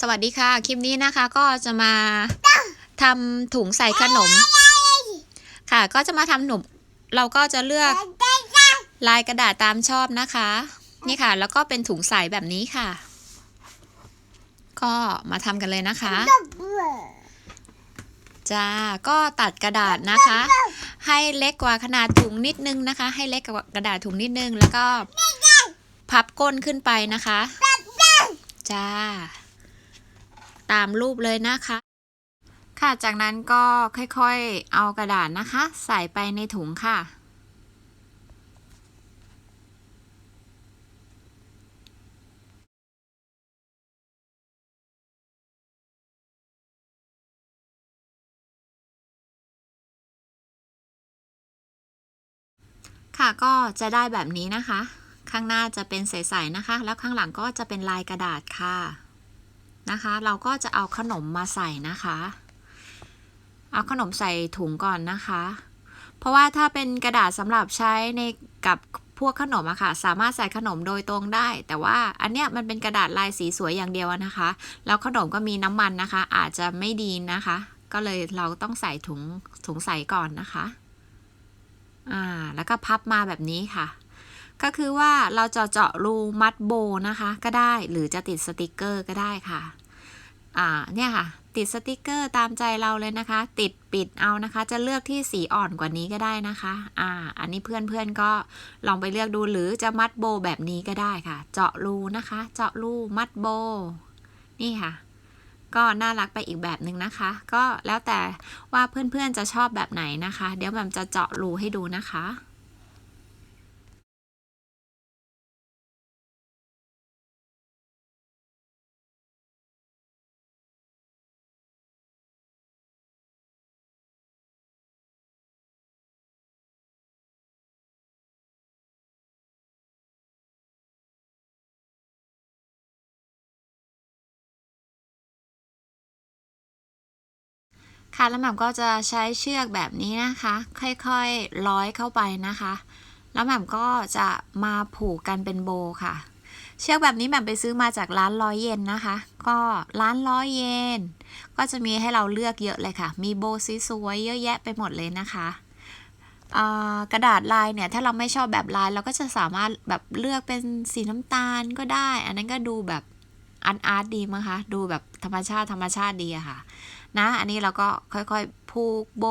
สวัสดีค่ะ คลิปนี้นะคะก็จะมาทำถุงใส่ขนม ค่ะ ก็จะมาทำหนุมเราก็จะเลือกลายกระดาษตามชอบนะคะ นี่ค่ะ แล้วก็เป็นถุงใส่แบบนี้ค่ะ ก็มาทำกันเลยนะคะจ้าก็ตัดกระดาษนะคะ ให้เล็กกว่าขนาดถุงนิดนึงนะคะ ให้เล็กกว่ากระดาษถุงนิดนึงแล้วก็พับก้นขึ้นไปนะคะ จ้า ตามรูปเลยนะคะ ค่ะจากนั้นก็ค่อยๆเอากระดาษนะคะ ใส่ไปในถุงค่ะ ค่ะก็จะได้แบบนี้นะคะข้างหน้าจะเป็นใสๆนะคะ แล้วข้างหลังก็จะเป็นลายกระดาษค่ะ นะคะ เราก็จะเอาขนมมาใส่นะคะ เอาขนมใส่ถุงก่อนนะคะ เพราะว่าถ้าเป็นกระดาษสำหรับใช้ในกับพวกขนมอะค่ะ สามารถใส่ขนมโดยตรงได้ แต่ว่าอันเนี้ยมันเป็นกระดาษลายสีสวยอย่างเดียวนะคะ แล้วขนมก็มีน้ำมันนะคะ อาจจะไม่ดีนะคะ ก็เลยเราต้องใส่ถุงถุงใส่ก่อนนะคะอ่าแล้วก็พับมาแบบนี้ค่ะ ก็คือว่าเราจะเจาะรูมัดโบนะคะ ก็ได้หรือจะติดสติกเกอร์ก็ได้ค่ะ อ่าเนี่ยค่ะ ติดสติกเกอร์ตามใจเราเลยนะคะ ติดปิดเอานะคะ จะเลือกที่สีอ่อนกว่านี้ก็ได้นะคะ อ่า อันนี้เพื่อนๆก็ลองไปเลือกดูหรือจะมัดโบแบบนี้ก็ได้ค่ะ เจาะรูนะคะ เจาะรูมัดโบ นี่ค่ะ ก็น่ารักไปอีกแบบหนึ่งนะคะ ก็แล้วแต่ว่าเพื่อนๆจะชอบแบบไหนนะคะ เดี๋ยวแหม่มจะเจาะรูให้ดูนะคะ ค่ะแล้วแหม่มก็จะใช้เชือกแบบนี้นะคะ ค่อยๆร้อยเข้าไปนะคะ แล้วแหม่มก็จะมาผูกกันเป็นโบค่ะ เชือกแบบนี้แหม่มไปซื้อมาจากร้านร้อยเยนนะคะ ก็ร้านร้อยเยนก็จะมีให้เราเลือกเยอะเลยค่ะ มีโบสวยๆเยอะแยะไปหมดเลยนะคะกระดาษลายเนี่ยถ้าเราไม่ชอบแบบลายเราก็จะสามารถแบบเลือกเป็นสีน้ำตาลก็ได้ อันนั้นก็ดูแบบ อันอาร์ตดีมั้งคะ ดูแบบธรรมชาติธรรมชาติดีอะค่ะ นะ อันนี้เราก็ค่อยๆผูกโบ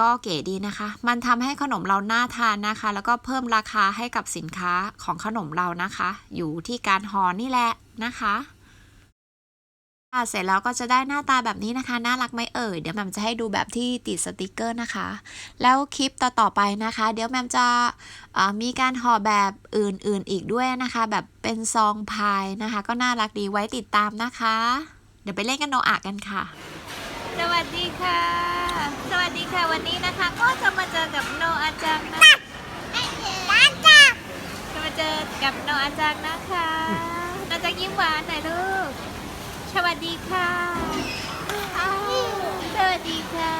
ก็เก๋ดีนะคะ มันทำให้ขนมเราน่าทานนะคะ แล้วก็เพิ่มราคาให้กับสินค้าของขนมเรานะคะ อยู่ที่การห่อนี่แหละนะคะ อะเสร็จแล้วก็จะได้หน้าตาแบบนี้นะคะ น่ารักไหมเอ่ย เดี๋ยวแหม่มจะให้ดูแบบที่ติดสติกเกอร์นะคะ แล้วคลิปต่อๆไปนะคะ เดี๋ยวแหม่มจะเอ่อมีการห่อแบบอื่นๆอีกด้วยนะคะ แบบเป็นซองพายนะคะ ก็น่ารักดีไว้ติดตามนะคะ เดี๋ยวไปเล่นกันโนอากันค่ะ สวัสดีค่ะ สวัสดีค่ะ วันนี้นะคะก็จะมาเจอกับโนอาจังนะจะมาเจอกับโนอาจังนะคะโนอาจังยิ้มหวานหน่อยลูก สวัสดีค่ะอ้าวสวัสดีค่ะ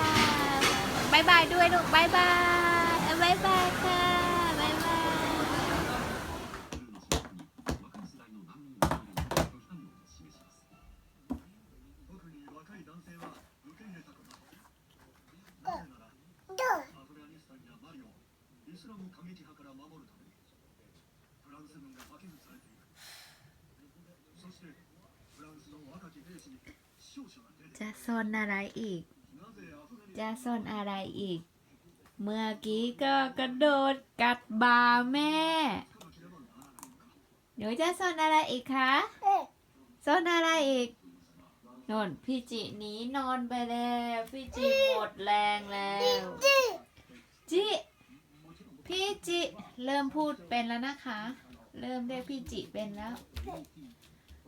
บายบายด้วยลูกบายบายเอาบายบายค่ะบายบาย 特に若い男性は受け入れたくないなぜならアフガニスタンやマリをイスラム過激派から守るため จะซนอะไรอีก จะซนอะไรอีก เมื่อกี้ก็กระโดดกัดบ่าแม่ หนูจะซนอะไรอีกคะซนอะไรอีกนอนพี่จิหนีนอนไปแล้ว พี่จิหมดแรงแล้ว จิพี่จิ เริ่มพูดเป็นแล้วนะคะ เริ่มเรียกพี่จิเป็นแล้ว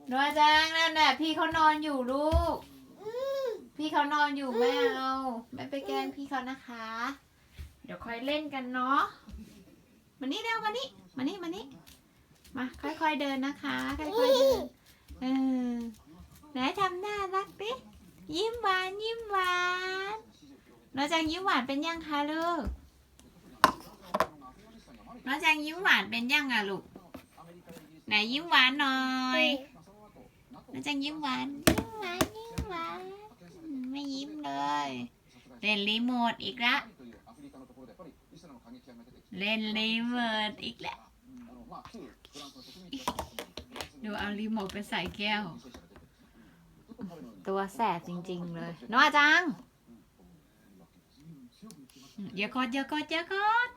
หนัวจังนั่นแหละพี่เขานอนอยู่ลูก พี่เขานอนอยู่ไม่เอาไม่ไปแกล้งพี่เขานะคะ เดี๋ยวค่อยเล่นกันเนาะมานี่เร็วมานี่มานี่มานี่มาค่อย ๆเดินนะคะ ค่อยๆเดินเออไหนทำหน้ารักดิยิ้มหวานยิ้มหวานน้องจังยิ้มหวานเป็นยังคะลูกน้องจังยิ้มหวานเป็นยังอะลูกไหนยิ้มหวานหน่อย น้าจังยิ้มหวานยิ้มหวานยิ้มหวานไม่ยิ้มเลยเล่นรีโมทอีกละเล่นรีโมทอีกแล้วดูเอารีโมทไปใส่แก้ว ตัวแสบจริง ๆ เลยน้องอาจังอย่ากดอย่ากดอย่ากด